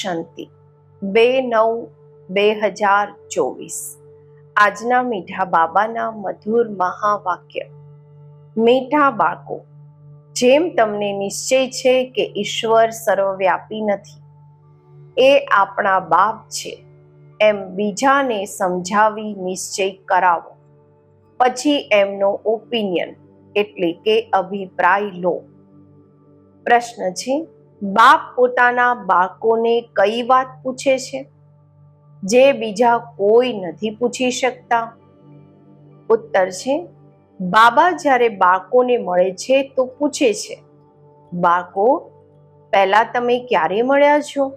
શાંતિ. બે નવ બે હજાર ચોવીસ. આજના મીઠા બાબાના મધુર મહાવાક્ય. મીઠા બાળકો, જેમ તમને નિશ્ચય છે કે ઈશ્વર સર્વવ્યાપી નથી, એ આપણા બાપ છે. એમ બીજાને સમજાવી નિશ્ચય કરાવો. પછી એમનો ઓપિનિયન એટલે કે અભિપ્રાય લો. પ્રશ્ન છે બાપ પોતાના બાળકોને કઈ વાત પૂછે છે? જે બીજા કોઈ નથી પૂછી શકતા. ઉત્તર છે, બાબા જ્યારે બાળકોને મળે છે તો પૂછે છે, બાળકો, પહેલા તમે ક્યારે મળ્યા છો?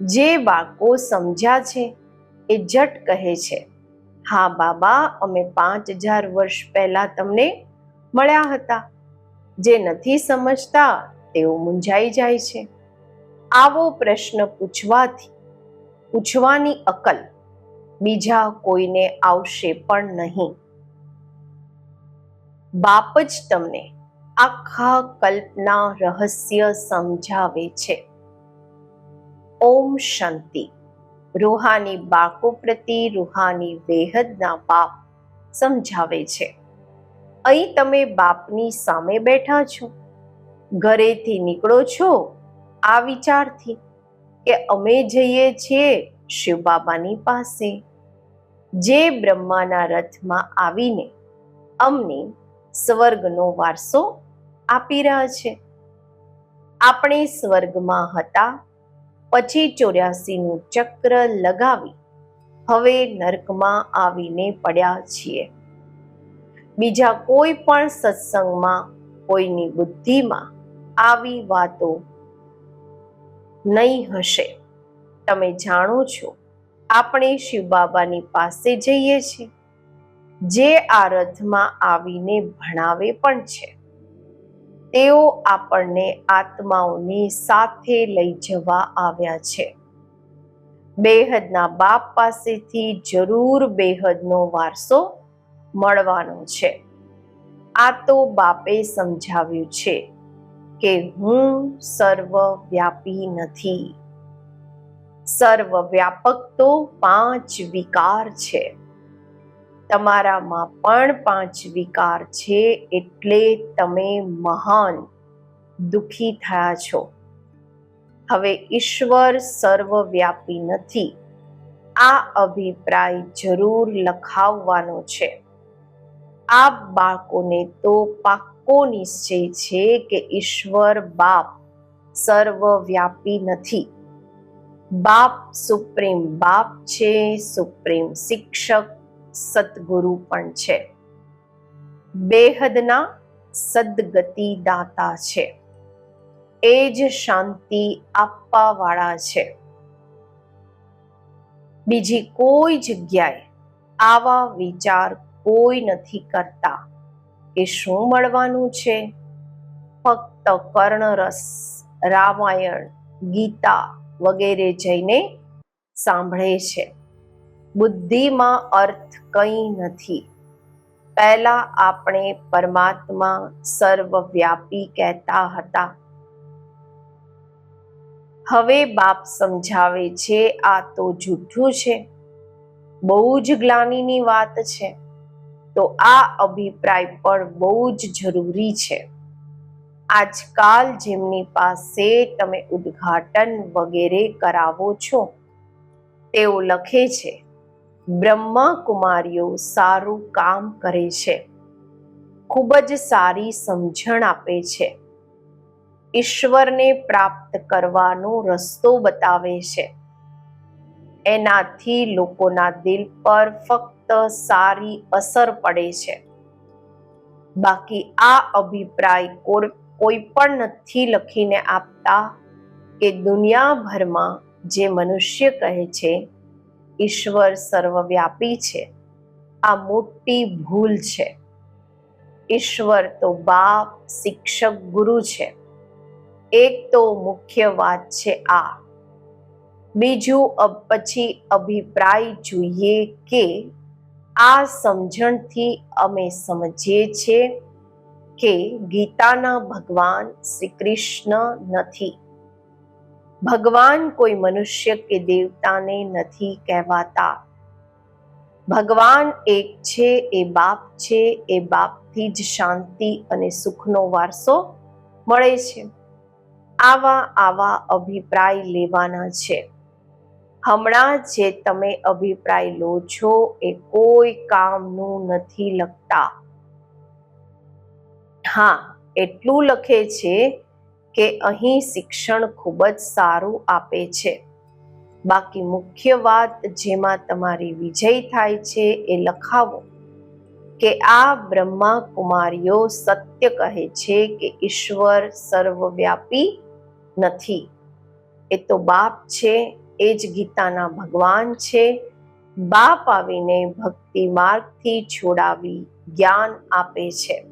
જે બાળકો સમજ્યા છે એ જટ કહે છે, હા બાબા, અમે પાંચ હજાર વર્ષ પહેલા તમને મળ્યા હતા. જે નથી સમજતા તેઓ મૂંઝાઈ જાય છે. આવો પ્રશ્ન પૂછવાથી પૂછવાની અકલ બીજા કોઈને આવશે પણ નહીં. બાપ જ તમને આખા કલ્પના રહસ્ય સમજાવે છે. ઓમ શાંતિ. રૂહાની બાકો પ્રતિ રૂહાની વેહદના બાપ સમજાવે છે. અહીં તમે બાપની સામે બેઠા છો. ઘરેથી નીકળો છો? આ વિચારથી કે અમે જઈએ છીએ શિવ બાબાની પાસે. જે બ્રહ્માના રથમાં આવીને અમને સ્વર્ગનો વારસો આપી રહ્યા છે. આપણે સ્વર્ગમાં હતા, પછી ચોર્યાસીનું ચક્ર લગાવી હવે નર્કમાં આવીને પડ્યા છીએ. બીજા કોઈ પણ સત્સંગમાં કોઈની બુદ્ધિમાં આવી વાતો નહીં હશે. તમે જાણો છો, આપણે શિવ બાબાની પાસે જઈએ છીએ. જે આ રથમાં આવીને ભણાવે પણ છે. તેઓ આપણને આત્માઓની સાથે લઈ જવા આવ્યા છે. બેહદના બાપ પાસેથી જરૂર બેહદનો વારસો મળવાનો છે. આ તો બાપે સમજાવ્યું છે. કે હું સર્વવ્યાપી નથી. સર્વવ્યાપક તો પાંચ વિકાર છે. તમારામાં પણ પાંચ વિકાર છે એટલે તમે મહાન, દુખી થયા છો. હવે ઈશ્વર સર્વવ્યાપી નથી. આ અભિપ્રાય જરૂર લખાવવાનો છે. આ બાળકોને તો પાક્કો નિશ્ચય છે કે ઈશ્વર બાપ સર્વવ્યાપી નથી. બાપ સુપ્રીમ બાપ છે, સુપ્રીમ શિક્ષક, સદગુરુ પણ છે. બેહદના સદગતિ દાતા છે. એ જ શાંતિ આપવા વાળા છે. બીજી કોઈ જગ્યાએ આવા વિચાર કોઈ નથી કરતા. કે શું મળવાનું છે? ફક્ત કર્ણરસ, રામાયણ, ગીતા વગેરે જઈને સાંભળે છે. બુદ્ધિમાં અર્થ કંઈ નથી. પહેલા આપણે પરમાત્મા સર્વવ્યાપી કહેતા હતા. હવે બાપ સમજાવે છે, આ તો જૂઠું છે. બહુ જ ગ્લાનીની વાત છે. તો આ અભિપ્રાય પણ બહુ જ જરૂરી છે. આજકાલ જેમની પાસે તમે ઉદ્ઘાટન વગેરે કરાવો છો, તેઓ લખે છે બ્રહ્મા કુમારીઓ સારું કામ કરે છે, ખૂબ જ સારી સમજણ આપે છે, ઈશ્વરને પ્રાપ્ત કરવાનો રસ્તો બતાવે છે એનાથી લોકોના દિલ પર ફક્ત સારી અસર પડે છે. બાકી આ અભિપ્રાય કોઈ પણ નથી લખીને આપતા કે દુનિયાભરમાં જે મનુષ્ય કહે છે, ઈશ્વર સર્વવ્યાપી છે. આ મોટી ભૂલ છે. ઈશ્વર તો બાપ, શિક્ષક, ગુરુ છે. એક તો મુખ્ય વાત છે આ. બીજું પછી અભિપ્રાય જોઈએ કે આ સમજણથી અમે સમજીએ છીએ કે ગીતાના ભગવાન શ્રી કૃષ્ણ નથી. ભગવાન કોઈ મનુષ્ય કે દેવતાને નથી કહેવાતા. ભગવાન એક છે, એ બાપ છે, એ બાપથી જ શાંતિ અને સુખનો વારસો મળે છે. આવા આવા અભિપ્રાય લેવાના છે. હમણાં જે તમે અભિપ્રાય લો છો એ કોઈ કામનું નથી લખતા. હા, એટલું લખે છે કે અહીં શિક્ષણ ખૂબ જ સારું આપે છે. બાકી મુખ્ય વાત જેમાં તમારી વિજય થાય છે એ લખાવો. કે આ બ્રહ્મા કુમારીઓ સત્ય કહે છે કે ઈશ્વર સર્વવ્યાપી નથી. એ તો બાપ છે એ જ ગીતાના ભગવાન છે. બાપ આવીને ભક્તિ માર્ગથી છોડાવી જ્ઞાન આપે છે.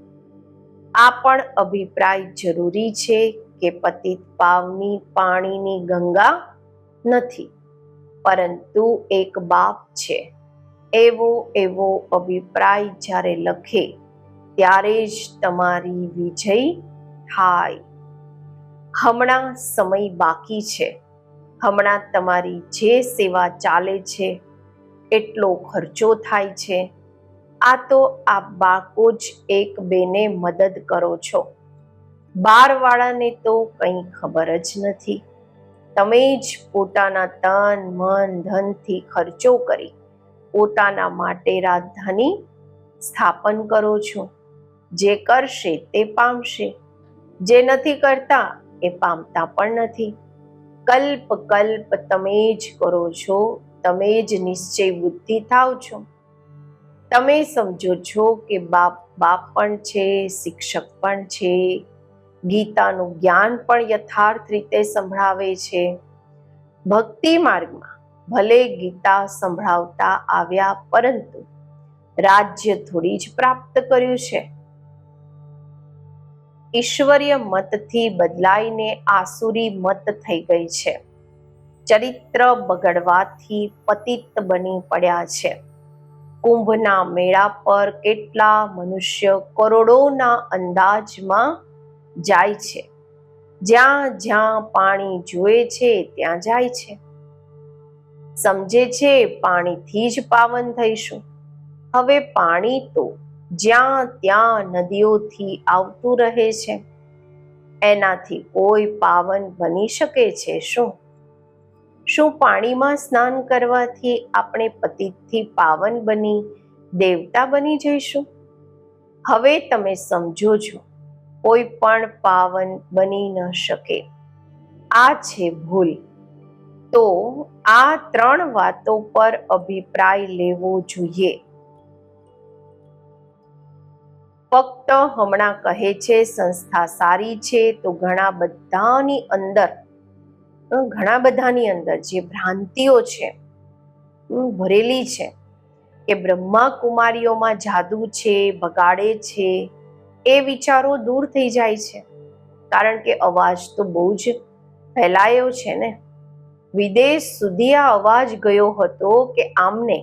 આ પણ અભિપ્રાય જરૂરી છે કે પતિત પાવની પાણીની ગંગા નથી, પરંતુ એક બાપ છે. એવો એવો અભિપ્રાય જ્યારે લખે, ત્યારે જ તમારી વિજય થાય. હમણાં સમય બાકી છે. હમણાં તમારી જે સેવા ચાલે છે, એટલો ખર્ચો થાય છે. આ તો આ બાકો જ એક બેને મદદ કરો છો. બારવાળાને તો કંઈ ખબર જ નથી. તમે જ પોતાના તન, મન, ધનથી ખર્ચો કરી પોતાના માટે રાજધાની સ્થાપન કરો છો. જે કરશે તે પામશે. જે નથી કરતા એ પામતા પણ નથી. કલ્પ કલ્પ તમે જ કરો છો, તમે જ નિશ્ચય બુદ્ધિ થાવ છો. તમે સમજો છો કે બાપ બાપ પણ છે, શિક્ષક પણ છે, ગીતાનું જ્ઞાન પણ યથાર્થ રીતે સંભળાવે છે. ભક્તિ માર્ગમાં ભલે ગીતા સંભળાવતા આવ્યા, પરંતુ રાજ્ય થોડી જ પ્રાપ્ત કર્યું છે. ઈશ્વરીય મતથી બદલાઈને આસુરી મત થઈ ગઈ છે. ચરિત્ર બગડવાથી પતિત બની પડ્યા છે. કુંભના મેળા પર કેટલા મનુષ્ય કરોડોના અંદાજમાં જાય છે. જ્યાં જ્યાં પાણી જુએ છે ત્યાં જાય છે. સમજે છે પાણીથી જ પાવન થઈશું. હવે પાણી તો જ્યાં ત્યાં નદીઓથી આવતું રહે છે. એનાથી કોઈ પાવન બની શકે છે શું? શું પાણીમાં સ્નાન કરવાથી આપણે પતિતથી પાવન બની, દેવતા બની જઈશું? હવે તમે સમજો છો, કોઈ પણ પાવન બની ન શકે. આ છે ભૂલ. તો આ ત્રણ વાતો પર અભિપ્રાય લેવો જોઈએ. ફક્ત હમણાં કહે છે, સંસ્થા સારી છે, તો ઘણા બધાની અંદર ઘણા બધાની અંદર જે ભ્રાંતિઓ છે ભરેલી છે, કે બ્રહ્મા કુમારીઓમાં જાદુ છે, બગાડે છે, એ વિચારો દૂર થઈ જાય છે. કારણ કે અવાજ તો બહુ જ ફેલાયો છે ને. વિદેશ સુધી આ અવાજ ગયો હતો કે આમને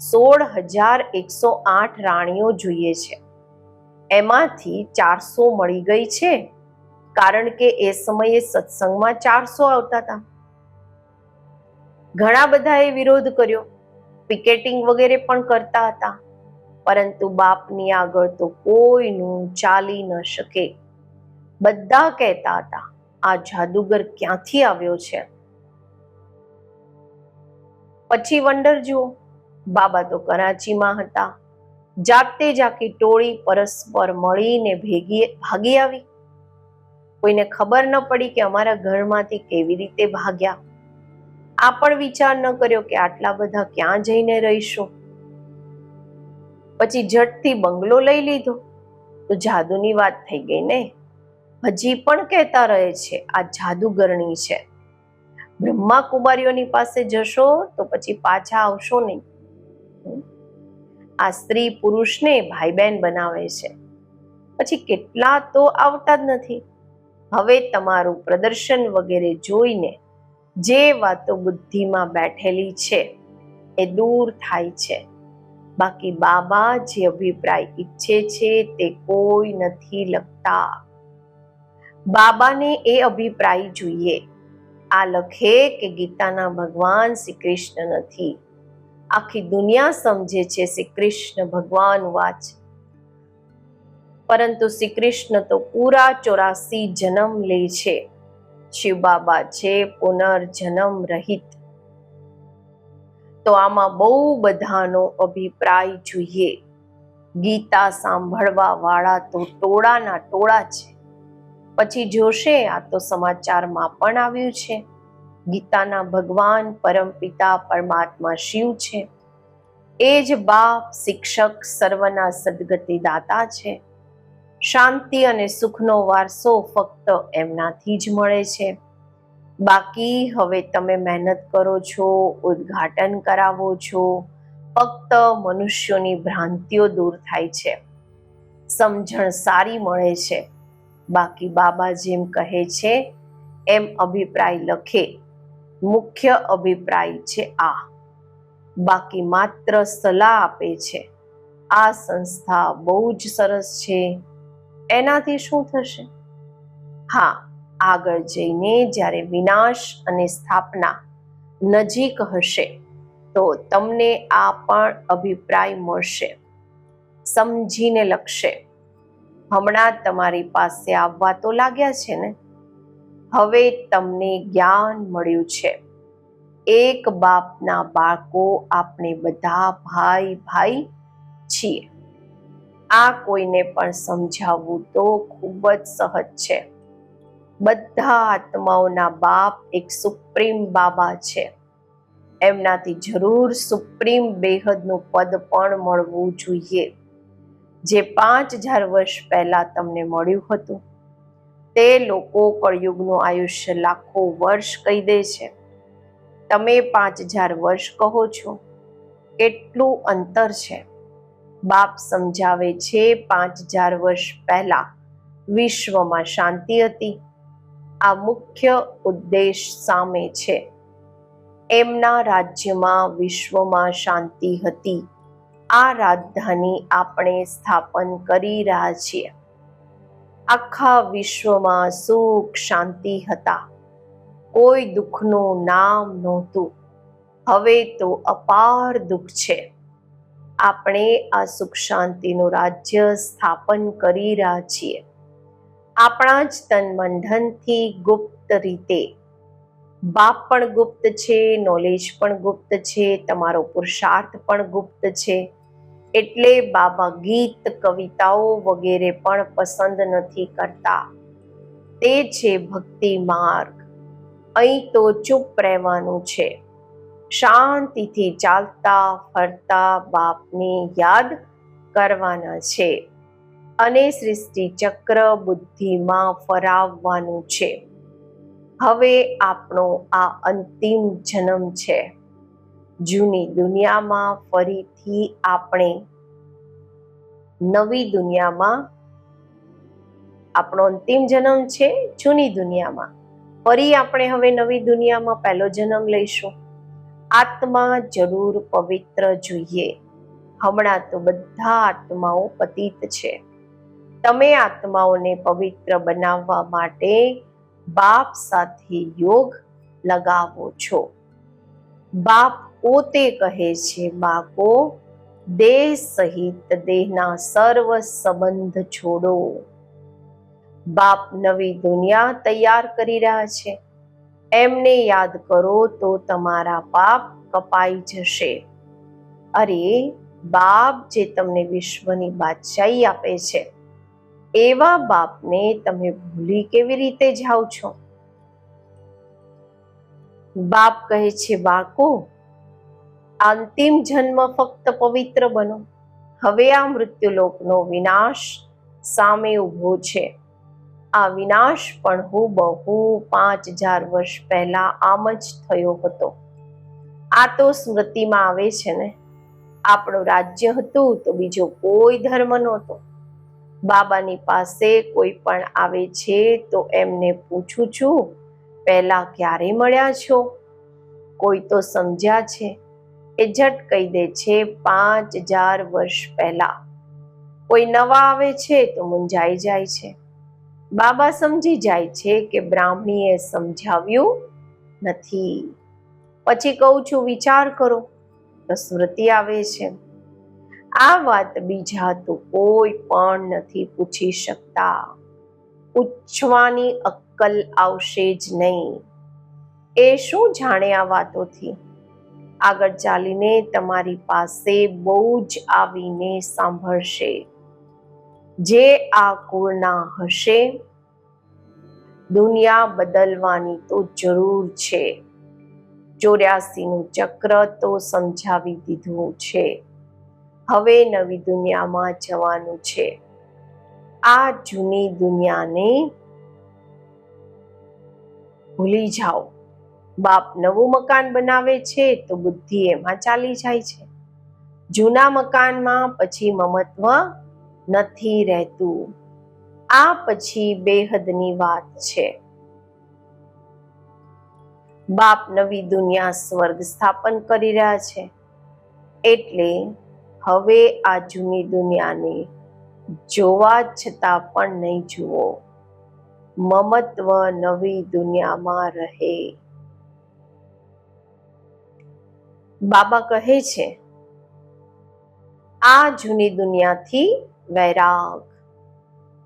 સોળ હજાર એકસો આઠ રાણીઓ જોઈએ છે. એમાંથી ચારસો મળી ગઈ છે, કારણ કે એ સમયે સત્સંગમાં ચારસો આવતા હતા. ઘણા બધાએ વિરોધ કર્યો, પિકેટિંગ વગેરે પણ કરતા હતા, પરંતુ બાપની આગળ તો કોઈનું ચાલી ન શકે. બધા કહેતા હતા, આ જાદુગર ક્યાંથી આવ્યો છે? પછી વંડર જુઓ, બાબા તો કરાચીમાં હતા. જાતે જ ટોળી પરસ્પર મળીને ભેગી ભાગી આવી. કોઈને ખબર ન પડી કે અમારા ઘરમાંથી કેવી રીતે ભાગ્યા. આ પણ વિચાર ન કર્યો કે આટલા બધા ક્યાં જઈને રહીશું? પછી ઝટથી બંગલો લઈ લીધો. તો જાદુની વાત થઈ ગઈ ને? હજી પણ કહેતા રહે છે, આ જાદુગરણી છે. બ્રહ્મા કુમારીઓની પાસે જશો તો પછી પાછા આવશો નહીં. આ સ્ત્રી પુરુષને ભાઈ બહેન બનાવે છે. પછી કેટલા તો આવતા જ નથી. હવે તમારું પ્રદર્શન વગેરે જોઈને જે વાતો બુદ્ધિમાં બેઠેલી છે એ દૂર થાય છે. બાકી બાબા જે અભિપ્રાય ઈચ્છે છે તે કોઈ નથી લખતા. બાબાને એ અભિપ્રાય જોઈએ. આ લખે કે ગીતાના ભગવાન શ્રી કૃષ્ણ નથી. આખી દુનિયા સમજે છે શ્રી કૃષ્ણ ભગવાન વાચ. પરંતુ શ્રી કૃષ્ણ તો પૂરા ચોરાસી જન્મ લે છે. શિવ બાબા છે પુનર્જન્મ રહિત. તો આમાં બહુ બધાનો અભિપ્રાય જોઈએ. ગીતા સાંભળવા વાળા તો ટોળાના ટોળા છે. પછી જોશે, આ તો સમાચારમાં પણ આવ્યું છે. ગીતાના ભગવાન પરમપિતા પરમાત્મા શિવ છે. એ જ બાપ, શિક્ષક, સર્વના સદગતિ દાતા છે. શાંતિ અને સુખનો વારસો ફક્ત એમનાથી જ મળે છે. બાકી હવે તમે મહેનત કરો છો, ઉદ્ઘાટન કરાવો છો, ફક્ત મનુષ્યોની ભ્રાંતિઓ દૂર થાય છે. સમજણ સારી મળે છે. બાકી બાબા જેમ કહે છે, એમ અભિપ્રાય લખે. મુખ્ય અભિપ્રાય છે આ. બાકી માત્ર સલાહ આપે છે. આ સંસ્થા બહુ જ સરસ છે. એનાથી શું થશે? હા, આગળ જઈને જ્યારે વિનાશ અને સ્થાપના નજીક હશે, તો તમને આ પણ અભિપ્રાય મળશે. સમજીને લખશે. હમણાં તમારી પાસે આવવા તો લાગ્યા છે ને? હવે તમને જ્ઞાન મળ્યું છે. એક બાપના બાળકો આપણે બધા ભાઈ ભાઈ છીએ. આ કોઈને પણ સમજાવવું તો ખૂબ જ સહજ છે. બધા આત્માઓના બાપ એક સુપ્રીમ બાબા છે. એમનાથી જરૂર સુપ્રીમ બેહદનું પદ પણ મળવું જોઈએ. જે પાંચ હજાર વર્ષ પહેલા તમને મળ્યું હતું. તે લોકો કળયુગનું આયુષ્ય લાખો વર્ષ કહી દે છે. તમે પાંચ હજાર વર્ષ કહો છો. કેટલું અંતર છે? બાપ સમજાવે છે પાંચ હજાર વર્ષ પહેલા વિશ્વમાં શાંતિ હતી. આ મુખ્ય ઉદ્દેશ સામે છે. એમના રાજ્યમાં વિશ્વમાં શાંતિ હતી. આ રાજધાની આપણે સ્થાપન કરી રહ્યા છીએ. આખા વિશ્વમાં સુખ, શાંતિ હતા. કોઈ દુઃખનું નામ નહોતું. હવે તો અપાર દુઃખ છે. આપણે આ સુખ શાંતિનું રાજ્ય સ્થાપન કરી રહ્યા છીએ. આપણા જ તન બંધનથી ગુપ્ત રીતે. બાપ પણ ગુપ્ત છે નોલેજ પણ ગુપ્ત છે, તમારો પુરુષાર્થ પણ ગુપ્ત છે. એટલે બાબા ગીત, કવિતાઓ વગેરે પણ પસંદ નથી કરતા. તે છે ભક્તિ માર્ગ. અહીં તો ચૂપ રહેવાનું છે. શાંતિથી ચાલતા, ફરતા બાપને યાદ કરવાના છે. અને સૃષ્ટિ ચક્ર બુદ્ધિમાં ફરાવવાનું છે. હવે આપણો આ અંતિમ જન્મ છે. જૂની દુનિયામાં ફરીથી આપણે નવી દુનિયામાં આપણો અંતિમ જન્મ છે, જૂની દુનિયામાં. ફરી આપણે હવે નવી દુનિયામાં પહેલો જન્મ લઈશું. આત્મા જરૂર પવિત્ર જોઈએ. હમણાં તો બધા આત્માઓ પતિત છે. તમે આત્માઓને પવિત્ર બનાવવા માટે બાપ સાથે યોગ લગાવો છો. બાપ પોતે કહે છે બાકો દેહ સહિત દેહના સર્વ સંબંધ છોડો. બાપ નવી દુનિયા તૈયાર કરી રહ્યા છે. એમને યાદ કરો તો તમારા પાપ કપાઈ જશે. અરે, બાપ જે તમને વિશ્વની બાદશાહી આપે છે, એવા બાપને તમે ભૂલી કેવી રીતે જાઓ છો? બાપ કહે છે, બાળકો અંતિમ જન્મ ફક્ત પવિત્ર બનો. હવે આ મૃત્યુલોકનો વિનાશ સામે ઊભો છે. આ વિનાશ પણ હું બહુ પાંચ હજાર વર્ષ પહેલા આમ જ થયો હતો. આ તો સ્મૃતિમાં આવે છે ને. આપણું રાજ્ય હતું તો બીજો કોઈ ધર્મ નહોતો. બાબાની પાસે કોઈ પણ આવે છે તો એમને પૂછું છું, પહેલા ક્યારે મળ્યા છો? કોઈ તો સમજ્યા છે. એ ઝટ કહી દે છે પાંચ હજાર વર્ષ પહેલા. કોઈ નવા આવે છે તો મૂંઝાઈ જાય છે. બાબા સમજી જાય છે કે બ્રાહ્મણીએ સમજાવ્યું નથી. પછી કહું છું, વિચાર કરો. તો સ્મૃતિ આવે છે. આ વાત બીજા તો કોઈ પણ નથી પૂછી શકતા. પૂછવાની અક્કલ આવશે જ નહીં. એ શું જાણે આ વાતોથી? આગળ ચાલીને તમારી પાસે બહુ જ આવીને સાંભળશે. જે આ કુળના હશે, દુનિયા બદલવાની તો જરૂર છે. ચોર્યાસીનું ચક્ર તો સમજાવી દીધું છે. હવે નવી દુનિયામાં જવાનું છે. આ જૂની દુનિયાને ભૂલી જાઓ. બાપ નવું મકાન બનાવે છે તો બુદ્ધિ એમાં ચાલી જાય છે. જૂના મકાનમાં પછી મમત્વ નથી રહેતું. આ પછી બેહદની વાત છે. બાપ નવી દુનિયા સ્વર્ગ સ્થાપન કરી રહ્યા છે. એટલે હવે આ જૂની દુનિયાને જોવા છતાં પણ નહીં જુઓ. મમત્વ નવી દુનિયામાં રહે. બાબા કહે છે, આ જૂની દુનિયાથી વૈરાગ.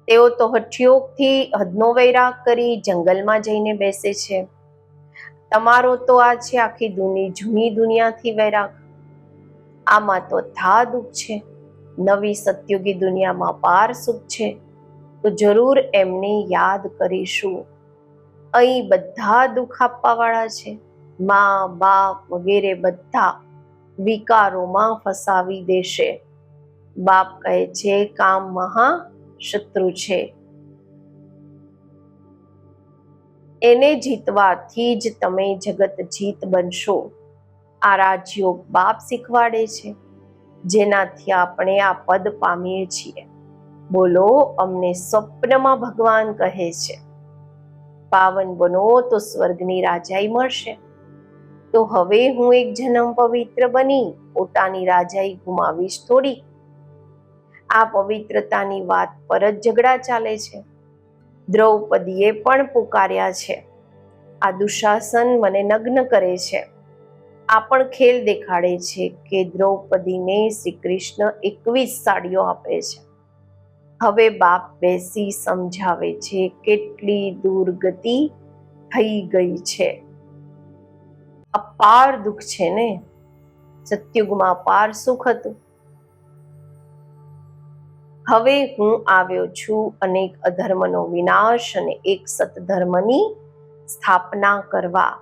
તેઓ તો હઠયોગથી હદનો વૈરાગ કરી જંગલમાં જઈને બેસે છે. તમારો તો આ છે આખી દુની, જૂની દુનિયાથી વૈરાગ. આમાં તો થા દુઃખ છે. નવી સત્યુગી દુનિયામાં પાર સુખ છે. તો જરૂર એમને યાદ કરીશું. અહીં બધા દુઃખ આપવાવાળા છે. મા, બાપ વગેરે બધા વિકારોમાં ફસાવી દેશે. બાપ કહે છે, કામ મહા શત્રુ છે. એને જીતવાથી જ તમે જગત જીત બનશો. આ રાજયોગ બાપ શીખવાડે છે. જેનાથી આપણે આ પદ પામીએ છીએ. બોલો, અમને સ્વપ્નમાં ભગવાન કહે છે. પાવન બનો તો સ્વર્ગની રાજાઈ મળશે. તો હવે હું એક જન્મ પવિત્ર બની પોતાની રાજાઈ ગુમાવીશ થોડી આ પવિત્રતાની વાત પર જ ઝઘડા ચાલે છે. દ્રૌપદીએ પણ પુકાર્યા છે. આ દુશાસન મને નગ્ન કરે છે. આ પણ ખેલ દેખાડે છે કે દ્રૌપદીને શ્રી કૃષ્ણ એકવીસ સાડીઓ આપે છે. હવે બાપ બેસી સમજાવે છે કેટલી દુર્ગતિ થઈ ગઈ છે. અપાર દુઃખ છે ને? સત્યુગમાં અપાર સુખ હતું. હવે હું આવ્યો છું અનેક અધર્મનો વિનાશ અને એક સતધર્મની સ્થાપના કરવા.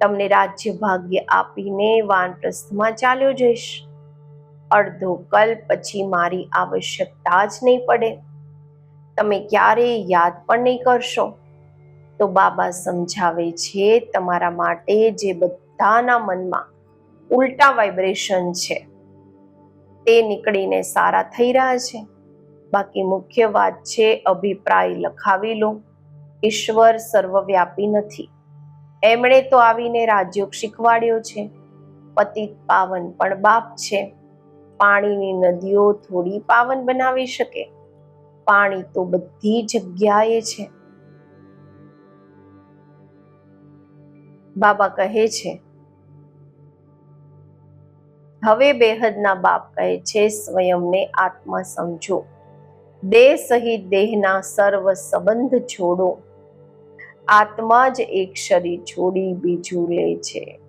તમને રાજ્ય ભાગ્ય આપીને વાનપ્રસ્થમાં ચાલ્યો જઈશ. અડધો કલ્પ પછી મારી આવશ્યકતા જ નહીં પડે. તમે ક્યારેય યાદ પણ નહીં કરશો. તો બાબા સમજાવે છે, તમારા માટે જે બધાના મનમાં ઉલટા વાઇબ્રેશન છે, તે નીકળીને સારા થઈ રહ્યા છે. બાકી મુખ્ય વાત છે, અભિપ્રાય લખાવી લો. ઈશ્વર સર્વવ્યાપી નથી. એમણે તો આવીને રાજયોગ શીખવાડ્યો છે. પતિત પાવન પણ બાપ છે. પાણીની નદીઓ થોડી પાવન બનાવી શકે. પાણી તો બધી જગ્યાએ છે. બાબા કહે છે. હવે બેહદના બાપ કહે છે, સ્વયંને આત્મા સમજો. દેહ સહિત દેહના સર્વ સંબંધ છોડો. આત્મા જ એક શરીર છોડી બીજું લે છે.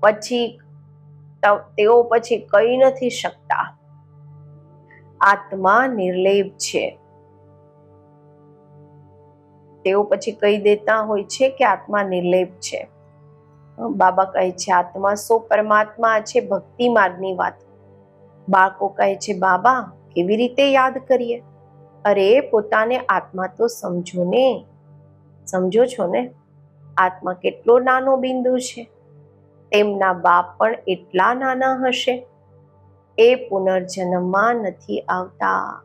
પછી તેઓ પછી કહી નથી શકતા. આત્મા નિર્લેપ છે. તેઓ પછી કહી દેતા હોય છે કે આત્મા નિર્લેપ છે. બાબા કહે છે, આત્મા સો પરમાત્મા છે, ભક્તિ માર્ગની વાત. બાળકો કહે છે, બાબા, કેવી રીતે યાદ કરીએ? અરે, પોતાને આત્મા તો સમજો ને. સમજો છો ને? આત્મા કેટલો નાનો બિંદુ છે. તેમના બાપ પણ એટલા નાના હશે. એ પુનર્જન્મમાં નથી આવતા.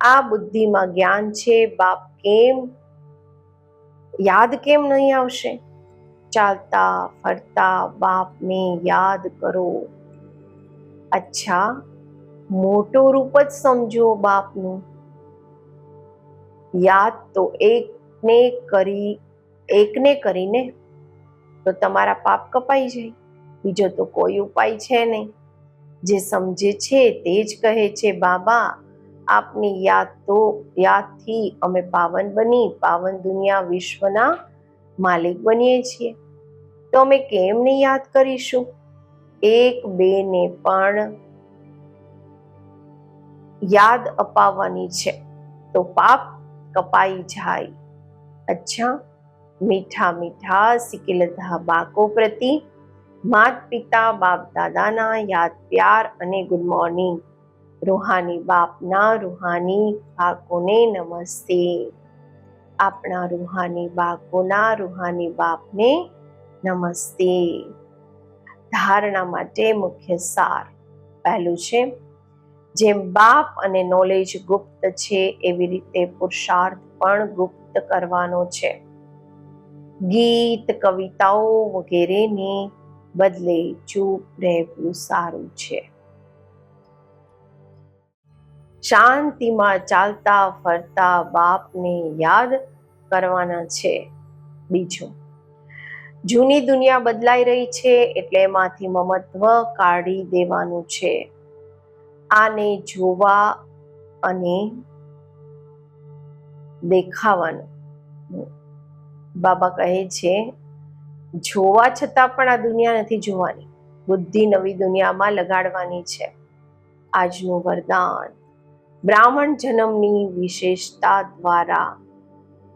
આ બુદ્ધિમાં જ્ઞાન છે, બાપ કેમ? યાદ કેમ નહીં આવશે? ચાલતા, ફરતા બાપને યાદ કરો. અચ્છા, મોટો રૂપ જ સમજો બાપનું. યાદ તો એકને કરી, એકને કરીને તો તમારા પાપ કપાઈ જાય. બીજો તો કોઈ ઉપાય છે નહીં. જે સમજે છે તે જ કહે છે, બાબા, આપની યાદ તો યાદથી અમે પાવન બની, પાવન દુનિયા વિશ્વના માલિક બનીએ છીએ. તો અમે કેમ નહીં યાદ કરીશું? એક બે ને પણ યાદ અપાવવાની છે. તો પાપ કપાઈ જાય. અચ્છા, મીઠા મીઠા, સિકિલધા બાકો પ્રતિ માત પિતા, બાપ દાદાના યાદ, પ્યાર અને ગુડ મોર્નિંગ. રૂહાની બાપના રૂહાની બાકોને નમસ્તે. આપણા રૂહાની બાળકોના રૂહાની બાપને નમસ્તે. ધારણા માટે મુખ્ય સાર પહેલું છે, જેમ બાપ અને નોલેજ ગુપ્ત છે, એવી રીતે પુરુષાર્થ પણ ગુપ્ત કરવાનો છે. ગીત, કવિતાઓ વગેરેને બદલે ચૂપ રહેવું સારું છે. શાંતિમાં ચાલતા ફરતા બાપને યાદ કરવાના છે. બીજું, જૂની દુનિયા બદલાઈ રહી છે એટલે એમાંથી મમત્વ કાઢી દેવાનું છે. આને જોવા અને દેખાવાનું. બાબા કહે છે, જોવા છતાં પણ આ દુનિયા નથી જોવાની. બુદ્ધિ નવી દુનિયામાં લગાડવાની છે. આજનું વરદાન. બ્રાહ્મણ જન્મની વિશેષતા દ્વારા,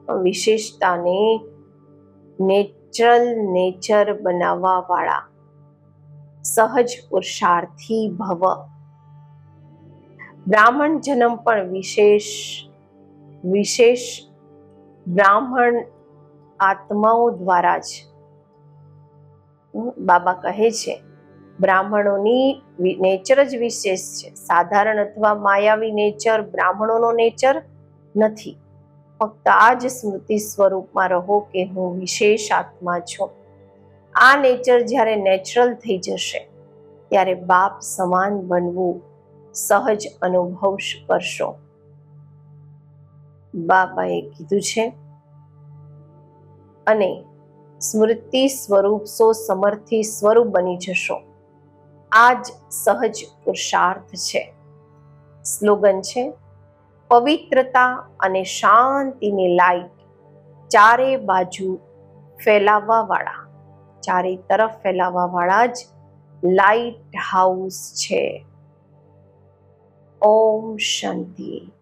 વિશેષતાને નેચરલ નેચર બનાવવા વાળા સહજ પુરુષાર્થી ભવ. બ્રાહ્મણ જન્મ પણ વિશેષ વિશેષ બ્રાહ્મણ આત્માઓ દ્વારા જ. બાબા કહે છે બ્રાહ્મણોની નેચર જ વિશેષ છે. સાધારણ અથવા માયાવી નેચર બ્રાહ્મણોનો નેચર નથી. ફક્ત આ જ સ્મૃતિ સ્વરૂપમાં રહો કે હું વિશેષ આત્મા છું. આ નેચર જ્યારે નેચરલ થઈ જશે, ત્યારે બાપ સમાન બનવું સહજ અનુભવ કરશો. બાપાએ કીધું છે, અને સ્મૃતિ સ્વરૂપ સો સમર્થી સ્વરૂપ બની જશો. આ જ સહજ પુરુષાર્થ છે. સ્લોગન છે, પવિત્રતા અને શાંતિની લાઈટ ચારે બાજુ ફેલાવવાવાળા, ચારે તરફ ફેલાવવાવાળા જ લાઈટ હાઉસ છે. ઓમ શાંતિ.